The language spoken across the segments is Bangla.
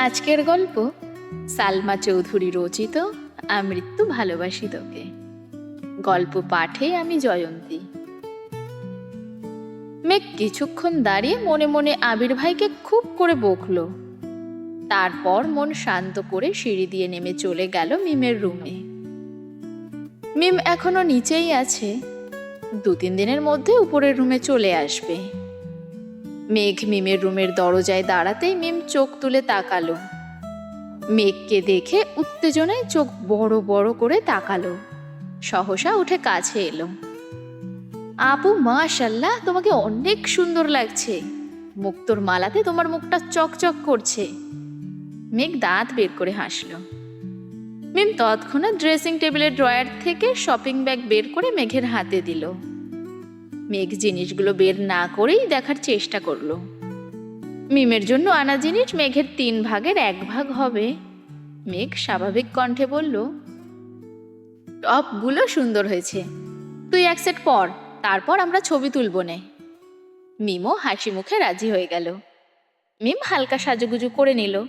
আজকের গল্প সালমা চৌধুরী রচিত আমৃত্যু ভালোবাসি তোকে। গল্প পাঠে আমি জয়ন্তী। মেঘ কিছুক্ষণ দাঁড়িয়ে মনে মনে আবির ভাইকে খুব করে বকল। তারপর মন শান্ত করে সিঁড়ি দিয়ে নেমে চলে গেল মিমের রুমে। মিম এখনও নিচেই আছে। দু তিন দিনের মধ্যে উপরের রুমে চলে আসবে। মেঘ মিমের রুমের দরজায় দাঁড়াতেই মিম চোখ তুলে তাকালো। মেঘকে দেখে উত্তেজনায় চোখ বড় বড় করে তাকালো। সহসা উঠে কাছে এলো। আপু, মাশাল্লাহ, তোমাকে অনেক সুন্দর লাগছে। মুক্তোর মালাতে তোমার মুখটা চকচক করছে। মেঘ দাঁত বের করে হাসলো। মিম তৎক্ষণাৎ ড্রেসিং টেবিলের ড্রয়ার থেকে শপিং ব্যাগ বের করে মেঘের হাতে দিল। মেঘ জিনিসগুলো বের না করেই দেখার চেষ্টা করল। মিমের জন্য আনা জিনিস মেঘের তিন ভাগের এক ভাগ হবে। মেঘ স্বাভাবিক কণ্ঠে বলল, টপগুলো সুন্দর হয়েছে। তুই এক সেট পর, তারপর আমরা ছবি তুলব নে। মিমও হাসি মুখে রাজি হয়ে গেল। মিম হালকা সাজুগুজু করে নিল।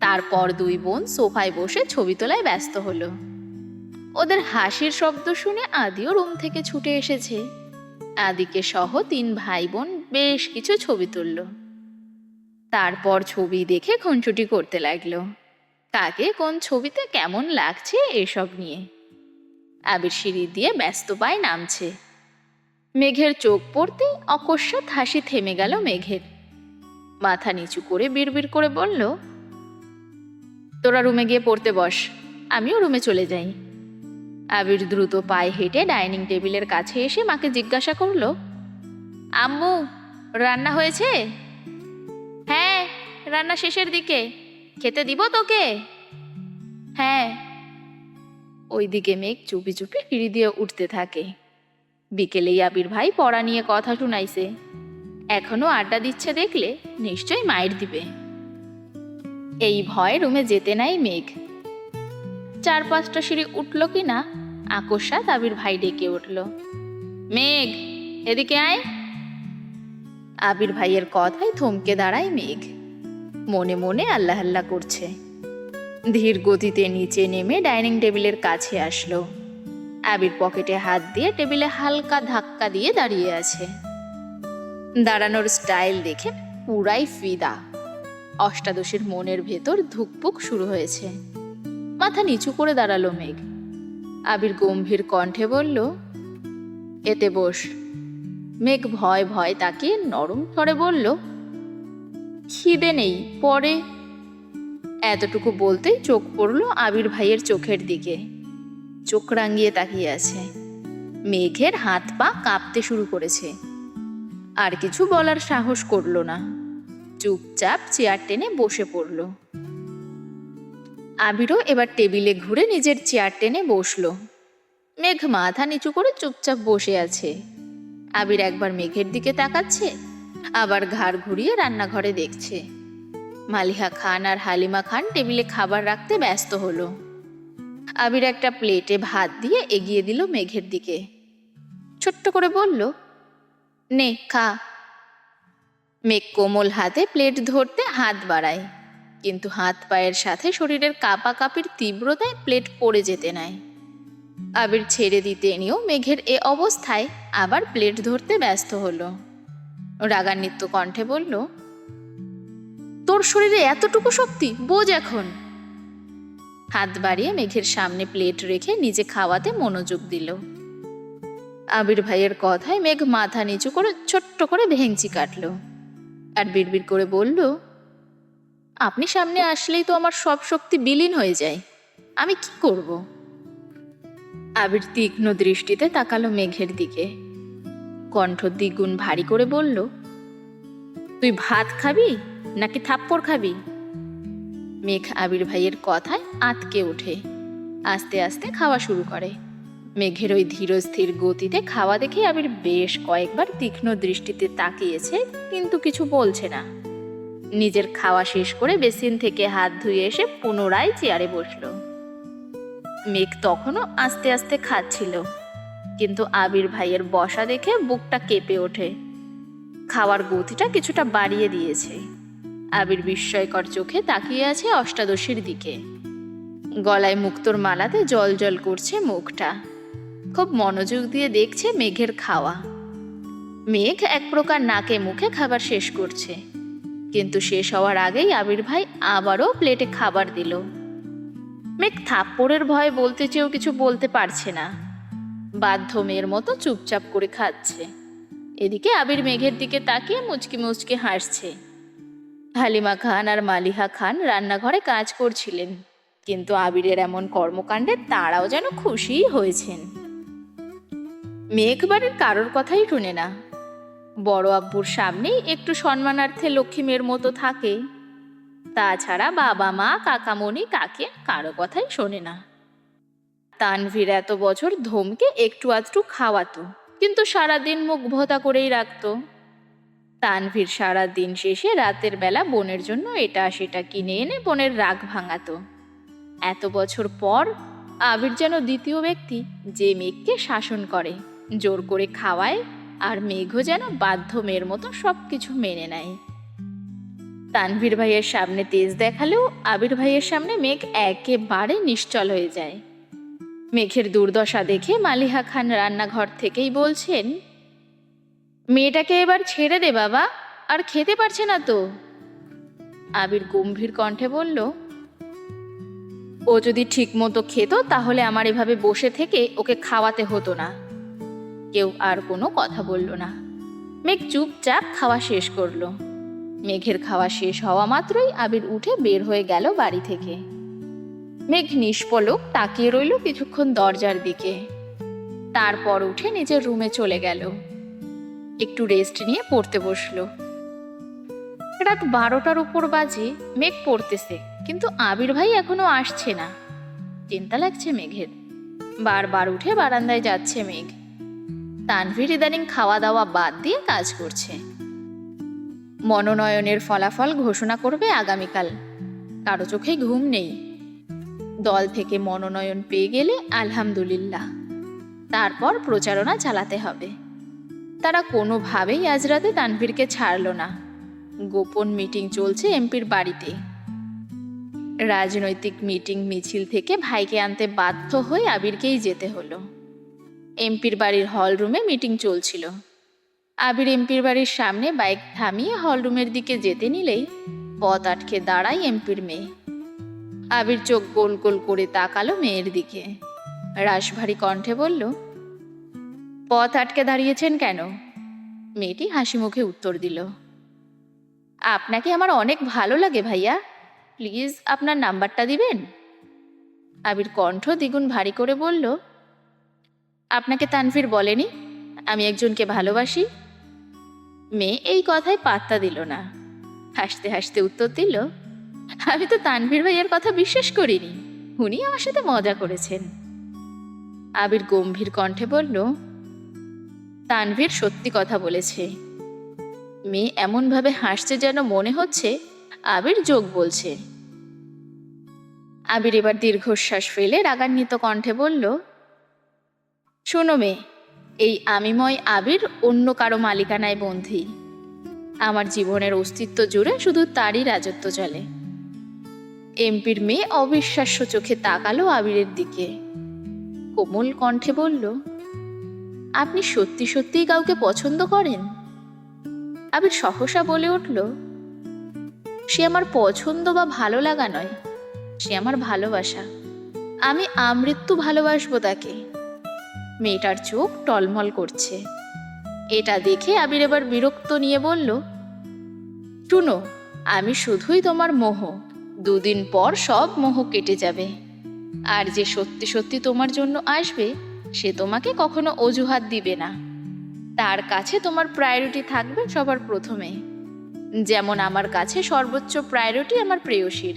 তারপর দুই বোন সোফায় বসে ছবি তোলায় ব্যস্ত হলো। ওদের হাসির শব্দ শুনে আদিও রুম থেকে ছুটে এসেছে। আদিকে সহ তিন ভাই বোন বেশ কিছু ছবি তুলল। তারপর ছবি দেখে খুনছুটি করতে লাগল। কাকে, কোন ছবিতে কেমন লাগছে এসব নিয়ে। আবির সিঁড়ি দিয়ে ব্যস্ত পায় নামছে। মেঘের চোখ পড়তে অকস্মাৎ হাসি থেমে গেল মেঘের। মাথা নিচু করে বিড়বিড় করে বলল, তোরা রুমে গিয়ে পড়তে বস, আমিও রুমে চলে যাই। আবির দ্রুত পায়ে হেঁটে ডাইনিং টেবিলের কাছে এসে মাকে জিজ্ঞাসা করল, আম্মু, রান্না হয়েছে? হ্যাঁ রান্না শেষের দিকে। খেতে দিব তোকে? হ্যাঁ। ওইদিকে মেঘ চুপি চুপি সিঁড়ি দিয়ে উঠতে থাকে। বিকেলেই আবির ভাই পড়া নিয়ে কথা শুনাইছে। এখনও আড্ডা দিচ্ছে দেখলে নিশ্চয়ই মায়ের দিবে। এই ভয় রুমে যেতে নাই মেঘ। চার পাঁচটা সিঁড়ি উঠল কি না আকস্মাত আবির ভাই ডেকে উঠল। মেঘ, এদিকে আয়। আবির ভাইয়ের কথায় থমকে দাঁড়ায় মেঘ। মনে মনে আল্লাহ আল্লাহ করছে। ধীর গতিতে নিচে নেমে ডাইনিং টেবিলের কাছে আসলো। আবির পকেটে হাত দিয়ে টেবিলে হালকা ধাক্কা দিয়ে দাঁড়িয়ে আছে। দাঁড়ানোর স্টাইল দেখে পুরাই ফিদা। অষ্টাদশীর মনের ভেতর ধুকপুক শুরু হয়েছে। মাথা নিচু করে দাঁড়াল মেঘ। আবির গম্ভীর কণ্ঠে বলল, এতে বস। মেঘ ভয় ভয় তাকে নরম স্বরে বলল, খিদে নেই, পরে। এতটুকু বলতেই চোখ পড়ল আবির ভাইয়ের চোখের দিকে। চোখ রাঙিয়ে তাকিয়ে আছে। মেঘের হাত পা কাঁপতে শুরু করেছে। আর কিছু বলার সাহস করল না। চুপচাপ চেয়ার টেনে বসে পড়ল। আবিরও এবার টেবিলে ঘুরে নিজের চেয়ার টেনে বসল। মেঘ মাথা নিচু করে চুপচাপ বসে আছে। আবির একবার মেঘের দিকে তাকাচ্ছে, আবার ঘাড় ঘুরিয়ে রান্নাঘরে দেখছে। মালিহা খান আর হালিমা খান টেবিলে খাবার রাখতে ব্যস্ত হলো। আবির একটা প্লেটে ভাত দিয়ে এগিয়ে দিল মেঘের দিকে। ছোট্ট করে বলল, নে, খা। মেঘ কোমল হাতে প্লেট ধরতে হাত বাড়ায়। কিন্তু হাত পায়ের সাথে শরীরের কাপা কাপির তীব্রতায় প্লেট পড়ে যেতে নেয় আবির ছেড়ে দিতে নিয়েও মেঘের এ অবস্থায় আবার প্লেট ধরতে ব্যস্ত হলো। রাগান্বিত কণ্ঠে বলল, তোর শরীরে এতটুকু শক্তি, বোঝ এখন। হাত বাড়িয়ে মেঘের সামনে প্লেট রেখে নিজে খাওয়াতে মনোযোগ দিল। আবির ভাইয়ের কথায় মেঘ মাথা নিচু করে ছোট্ট করে ভেঙচি কাটলো। আর বিড়বিড় করে বলল আপনি সামনে আসলেই তো আমার সব শক্তি বিলীন হয়ে যায়। আমি কি করব? আবির তীক্ষ্ণ দৃষ্টিতে তাকালো মেঘের দিকে। কণ্ঠ দ্বিগুণ ভারী করে বলল, তুই ভাত খাবি নাকি থাপ্পড় খাবি? মেঘ আবির ভাইয়ের কথায় আতকে ওঠে। আস্তে আস্তে খাওয়া শুরু করে। মেঘের ওই ধীরস্থির গতিতে খাওয়া দেখে আবির বেশ কয়েকবার তীক্ষ্ণ দৃষ্টিতে তাকিয়েছে, কিন্তু কিছু বলছে না। নিজের খাওয়া শেষ করে বেসিন থেকে হাত ধুয়ে এসে পুনরায় চেয়ারে বসল। মেঘ তখনও আস্তে আস্তে খাচ্ছিল, কিন্তু আবির ভাইয়ের বসা দেখে বুকটা কেঁপে ওঠে। খাওয়ার গতিটা কিছুটা বাড়িয়ে দিয়েছে। আবির বিস্ময়কর চোখে তাকিয়ে আছে অষ্টাদশীর দিকে। গলায় মুক্তোর মালাতে জল জল করছে মুখটা। খুব মনোযোগ দিয়ে দেখছে মেঘের খাওয়া। মেঘ এক প্রকার নাকে মুখে খাবার শেষ করছে। কিন্তু শেষ হওয়ার আগেই আবির ভাই আবারও প্লেটে খাবার দিল। মেঘ থাপ্পড়ের ভয়ে বলতে চেয়েও কিছু বলতে পারছে না। বাধ্য মেয়ের মতো চুপচাপ করে খাচ্ছে। এদিকে আবির মেঘের দিকে তাকিয়ে মুচকি মুচকি হাসছে। হালিমা খান আর মালিহা খান রান্নাঘরে কাজ করছিলেন, কিন্তু আবিরের এমন কর্মকাণ্ডে তারাও যেন খুশিই হয়েছেন। মেঘ বাড়ির কারোর কথাই শুনে না। বড় আব্বুর সামনেই একটু সম্মানার্থে লক্ষ্মী মেয়ের মতো থাকে। তাছাড়া বাবা মা, কাকামণি কাকে কারও কথাই শোনে না। তানভীর এত বছর ধমকে একটু আধটু খাওয়াতো, কিন্তু সারাদিন মুখ ভোতা করেই রাখতো। তানভীর সারা দিন শেষে রাতের বেলা বোনের জন্য এটা সেটা কিনে এনে বোনের রাগ ভাঙাতো। এত বছর পর আবির যেন দ্বিতীয় ব্যক্তি, যে মেঘকে শাসন করে, জোর করে খাওয়ায় আর মেঘও যেন বাধ্য মেয়ের মতো সব কিছু মেনে নেয়। তানভীর ভাইয়ের সামনে তেজ দেখালেও আবির ভাইয়ের সামনে মেঘ একেবারে নিশ্চল হয়ে যায়। মেঘের দুর্দশা দেখে মালিহা খান রান্নাঘর থেকেই বলছেন, মেয়েটাকে এবার ছেড়ে দে বাবা, আর খেতে পারছে না তো। আবির গম্ভীর কণ্ঠে বলল, ও যদি ঠিক মতো খেত তাহলে আমার এভাবে বসে থেকে ওকে খাওয়াতে হতো না। কেউ আর কোনো কথা বলল না। মেঘ চুপচাপ খাওয়া শেষ করল। মেঘের খাওয়া শেষ হওয়া মাত্রই আবির উঠে বের হয়ে গেল বাড়ি থেকে। মেঘ নিষ্পলক তাকিয়ে রইল কিছুক্ষণ দরজার দিকে। তারপর উঠে নিজের রুমে চলে গেল। একটু রেস্ট নিয়ে পড়তে বসল। রাত বারোটার উপর বাজে, মেঘ পড়তেছে, কিন্তু আবির ভাই এখনও আসছে না। চিন্তা লাগছে মেঘের। বারবার উঠে বারান্দায় যাচ্ছে মেঘ। তানভীর ইদানিং খাওয়া দাওয়া বাদ দিয়ে কাজ করছে। মনোনয়নের ফলাফল ঘোষণা করবে আগামীকাল। কারও চোখে ঘুম নেই। দল থেকে মনোনয়ন পেয়ে গেলে আলহামদুলিল্লাহ। তারপর প্রচারণা চালাতে হবে। তারা কোনোভাবেই আজ রাতে তানভীরকে ছাড়ল না। গোপন মিটিং চলছে এমপির বাড়িতে। রাজনৈতিক মিটিং মিছিল থেকে ভাইকে আনতে বাধ্য হয়ে আবিরকেই যেতে হলো। এমপির বাড়ির হল রুমে মিটিং চলছিল। আবির এমপির বাড়ির সামনে বাইক থামিয়ে হলরুমের দিকে যেতে নিলেই পথ আটকে দাঁড়ায় এমপির মেয়ে। আবির চোখ গোল গোল করে তাকালো মেয়ের দিকে। রাশভারী কণ্ঠে বলল, পথ আটকে দাঁড়িয়েছেন কেন? মেয়েটি হাসি মুখে উত্তর দিল, আপনাকে আমার অনেক ভালো লাগে ভাইয়া। প্লিজ আপনার নাম্বারটা দিবেন? আবির কণ্ঠ দ্বিগুণ ভারী করে বলল আপনাকে তানভীর বলেনি? আমি একজনকে ভালোবাসি। মেয়ে এই কথায় পাত্তা দিল না। হাসতে হাসতে উত্তর দিল, আমি তো তানভীর ভাইয়ের কথা বিশ্বাস করিনি। উনি আমার সাথে মজা করেছেন। আবির গম্ভীর কণ্ঠে বলল, তানভীর সত্যি কথা বলেছে। মেয়ে এমনভাবে হাসছে যেন মনে হচ্ছে আবির যোগ বলছে। আবির এবার দীর্ঘশ্বাস ফেলে রাগান্বিত কণ্ঠে বলল শোনো মেয়ে, এই আমিময় আবির অন্য কারও মালিকানায় বন্ধি আমার জীবনের অস্তিত্ব জুড়ে শুধু তারই রাজত্ব চলে। এমপির মেয়ে অবিশ্বাস্য চোখে তাকালো আবিরের দিকে। কোমল কণ্ঠে বলল, আপনি সত্যি সত্যিই কাউকে পছন্দ করেন? আবির সহসা বলে উঠল, সে আমার পছন্দ বা ভালো লাগা নয়, সে আমার ভালোবাসা। আমি আমৃত্যু ভালোবাসবো তাকে। মেয়েটার চোখ টলমল করছে। এটা দেখে আবির এবার বিরক্ত নিয়ে বলল, টুনো, আমি শুধুই তোমার মোহ। দুদিন পর সব মোহ কেটে যাবে। আর যে সত্যি সত্যি তোমার জন্য আসবে, সে তোমাকে কখনো অজুহাত দিবে না। তার কাছে তোমার প্রায়োরিটি থাকবে সবার প্রথমে। যেমন আমার কাছে সর্বোচ্চ প্রায়োরিটি আমার প্রেয়সীর।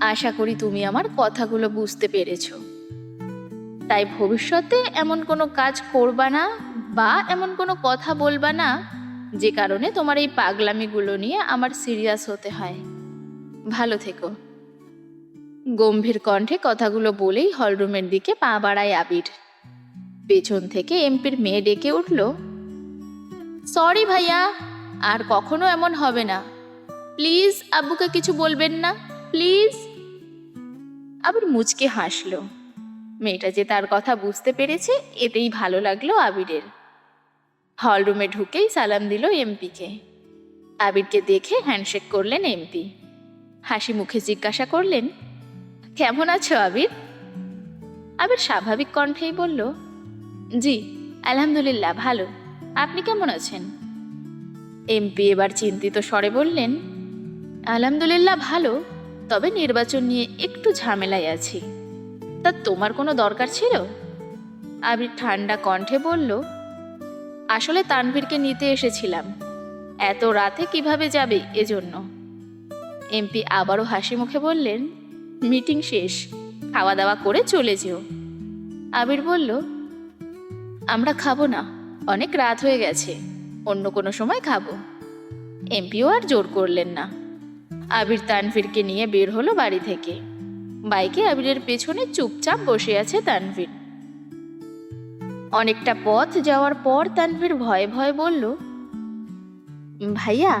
আশা করি তুমি আমার কথাগুলো বুঝতে পেরেছ। তাই ভবিষ্যতে এমন কোনো কাজ করবা না বা এমন কোনো কথা বলবা না যে কারণে তোমার এই পাগলামিগুলো নিয়ে আমার সিরিয়াস হতে হয়। ভালো থেকো। গম্ভীর কণ্ঠে কথাগুলো বলেই হলরুমের দিকে পা বাড়ায় আবির। পেছন থেকে এমপির মেয়ে ডেকে উঠল, সরি ভাইয়া, আর কখনো এমন হবে না। প্লিজ, আব্বুকে কিছু বলবেন না, প্লিজ। আবির মুচকে হাসলো। মেয়েটা যে তার কথা বুঝতে পেরেছে, এতেই ভালো লাগল আবিরের। হলরুমে ঢুকেই সালাম দিল এমপিকে। আবিরকে দেখে হ্যান্ডশেক করলেন এমপি। হাসি মুখে জিজ্ঞাসা করলেন, কেমন আছো আবির? আবির স্বাভাবিক কণ্ঠেই বলল, জি, আলহামদুলিল্লাহ, ভালো। আপনি কেমন আছেন? এমপি এবার চিন্তিত স্বরে বললেন, আলহামদুলিল্লাহ, ভালো। তবে নির্বাচন নিয়ে একটু ঝামেলায় আছি। তা তোমার কোনো দরকার ছিল? আবির ঠান্ডা কণ্ঠে বলল, আসলে তানভীরকে নিতে এসেছিলাম। এত রাতে কীভাবে যাবে এজন্য? এমপি আবারও হাসি মুখে বললেন, মিটিং শেষ খাওয়া দাওয়া করে চলে যেও। আবির বলল, আমরা খাব না, অনেক রাত হয়ে গেছে, অন্য কোনো সময় খাব। এমপিও আর জোর করলেন না। আবির তানভীরকে নিয়ে বের হলো বাড়ি থেকে। বাইকে আবিরের পেছনে চুপচাপ বসে আছে তানভীর। অনেকটা পথ যাওয়ার পর তানভীর ভয়ে ভয়ে বলল, ভাইয়া,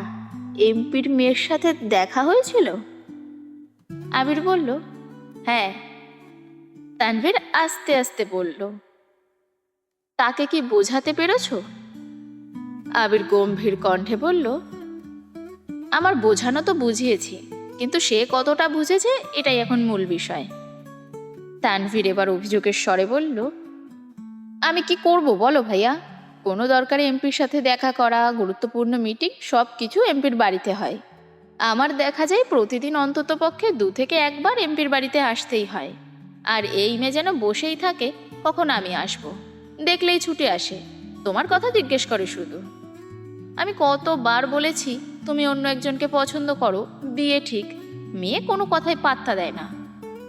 এমপির মেয়ের সাথে দেখা হয়েছিল? আবির বলল হ্যাঁ। তানভীর আস্তে আস্তে বলল, তাকে কি বোঝাতে পেরেছ? আবির গম্ভীর কণ্ঠে বলল, আমার বোঝানো তো বুঝিয়েছি। কিন্তু সে কতটা বুঝেছে, এটাই এখন মূল বিষয়। তানভীর এবার অভিযোগের স্বরে বলল, আমি কি করব বলো ভাইয়া? কোনো দরকারে এমপির সাথে দেখা করা, গুরুত্বপূর্ণ মিটিং সব কিছু এমপির বাড়িতে হয়। আমার দেখা যায় প্রতিদিন অন্তত পক্ষে দু থেকে একবার এমপির বাড়িতে আসতেই হয়। আর এই মেয়ে যেন বসেই থাকে, কখন আমি আসব? দেখলেই ছুটে আসে। তোমার কথা জিজ্ঞেস করে শুধু। আমি কতবার বলেছি, তুমি অন্য একজনকে পছন্দ করো। বিয়ে ঠিক, মেয়ে কোনো কথায় পাত্তা দেয় না।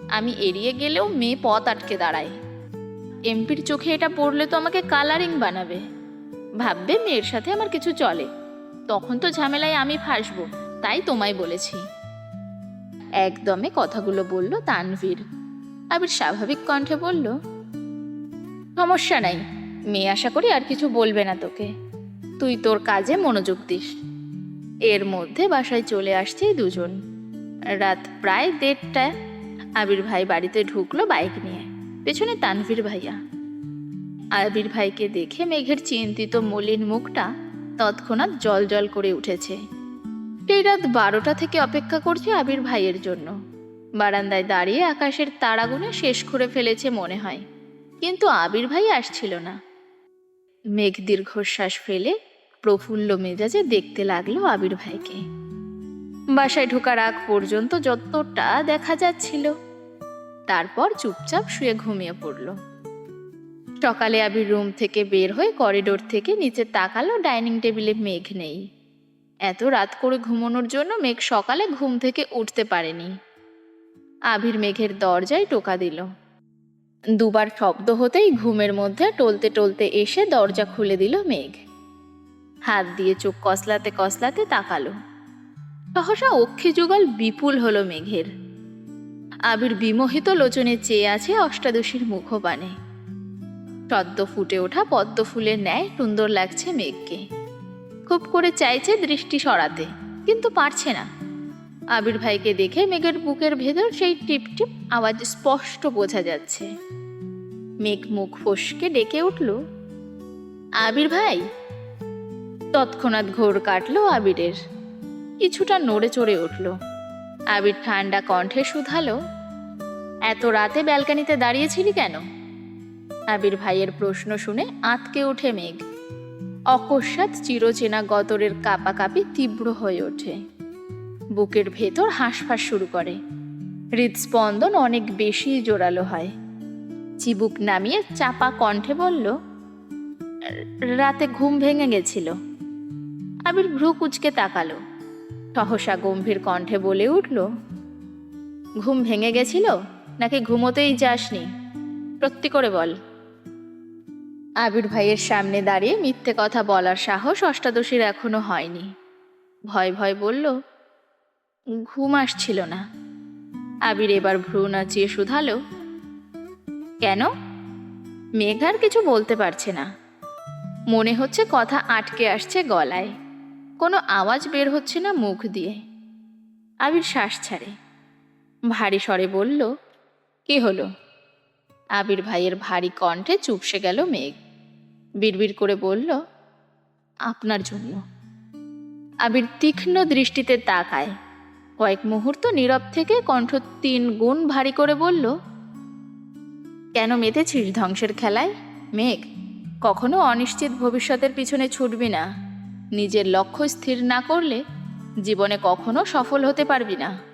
আমি এড়িয়ে গেলেও মেয়ে পথ আটকে দাঁড়ায়। এমপির চোখে এটা পড়লে তো আমাকে কালারিং বানাবে। ভাববে মেয়ের সাথে আমার কিছু চলে। তখন তো ঝামেলায় আমি ফাঁসবো, তাই তোমায় বলেছি। একদমে কথাগুলো বলল তানভীর। আবির স্বাভাবিক কণ্ঠে বলল, সমস্যা নাই, মেয়ে আশা করি আর কিছু বলবে না তোকে। তুই তোর কাজে মনোযোগ দিস। এর মধ্যে বাসায় চলে আসছে দুজন। রাত প্রায় দেড়টায় আবির ভাই বাড়িতে ঢুকলো বাইক নিয়ে। পেছনে তানভীর ভাইয়া। আবির ভাইকে দেখে মেঘের চিন্তিত মলিন মুখটা তৎক্ষণাৎ জল জল করে উঠেছে। সেই রাত বারোটা থেকে অপেক্ষা করছে আবির ভাইয়ের জন্য। বারান্দায় দাঁড়িয়ে আকাশের তারাগুনে শেষ করে ফেলেছে মনে হয়। কিন্তু আবির ভাই আসছিল না। মেঘ দীর্ঘশ্বাস ফেলে প্রফুল্ল মেজাজে দেখতে লাগল আবির ভাইকে। বাসায় ঢোকার আগ পর্যন্ত যতটা দেখা যাচ্ছিল, তারপর চুপচাপ শুয়ে ঘুমিয়ে পড়ল। সকালে আবির রুম থেকে বের হয়ে করিডোর থেকে নিচে তাকালো ডাইনিং টেবিলে মেঘ নেই। এত রাত করে ঘুমানোর জন্য মেঘ সকালে ঘুম থেকে উঠতে পারেনি। আবির মেঘের দরজায় টোকা দিল। দুবার শব্দ হতেই ঘুমের মধ্যে টলতে টলতে এসে দরজা খুলে দিল মেঘ। হাত দিয়ে চোখ কসলাতে কসলাতে তাকালো। সহসা অক্ষি যুগল বিপুল হলো মেঘের। আবির বিমোহিত লোচনে চেয়ে আছে অষ্টাদশীর মুখপানে। সদ্য ফুটে ওঠা পদ্ম ফুলের ন্যায় সুন্দর লাগছে মেঘকে। খুব করে চাইছে দৃষ্টি সরাতে, কিন্তু পারছে না। আবির ভাইকে দেখে মেঘের বুকের ভেতর সেই টিপ টিপ আওয়াজ স্পষ্ট বোঝা যাচ্ছে। মেঘ মুখ ফসকে ডেকে উঠল, আবির ভাই তৎক্ষণাৎ ঘোর কাটলো আবিরের। কিছুটা নড়ে চড়ে উঠল। আবির ঠান্ডা কণ্ঠে শুধালো, এত রাতে ব্যালকানিতে দাঁড়িয়েছিলি কেন? আবির ভাইয়ের প্রশ্ন শুনে আঁতকে ওঠে মেঘ। অকস্মাৎ চিরচেনা গতরের কাঁপাকাঁপি তীব্র হয়ে ওঠে। বুকের ভেতর হাঁসফাঁস শুরু করে। হৃদস্পন্দন অনেক বেশি জোরালো হয়। চিবুক নামিয়ে চাপা কণ্ঠে বলল, রাতে ঘুম ভেঙে গেছিল। আবির ভ্রু কুচকে তাকালো। সহসা গম্ভীর কণ্ঠে বলে উঠল, ঘুম ভেঙে গেছিল? নাকি ঘুমোতেই যাসনি? সত্যি করে বল। আবির ভাইয়ের সামনে দাঁড়িয়ে মিথ্যে কথা বলার সাহস অষ্টাদশীর এখনও হয়নি। ভয় ভয় বলল, ঘুম আসছিল না। আবির এবার ভ্রু নাচিয়ে শুধালো, কেন? মেঘার কিছু বলতে পারছে না। মনে হচ্ছে কথা আটকে আসছে গলায়। কোনো আওয়াজ বের হচ্ছে না মুখ দিয়ে। আবির শ্বাস ছাড়ে। ভারী স্বরে বলল, কি হলো? আবির ভাইয়ের ভারী কণ্ঠে চুপসে গেল মেঘ। বিড়বিড় করে বলল, আপনার জন্য। আবির তীক্ষ্ণ দৃষ্টিতে তাকায়। কয়েক মুহূর্ত নীরব থেকে কণ্ঠ তিন গুণ ভারী করে বলল, কেন মেতেছিস ধ্বংসের খেলায়? মেঘ, কখনো অনিশ্চিত ভবিষ্যতের পিছনে ছুটবি না। নিজের লক্ষ্য স্থির না করলে জীবনে কখনো সফল হতে পারবি না।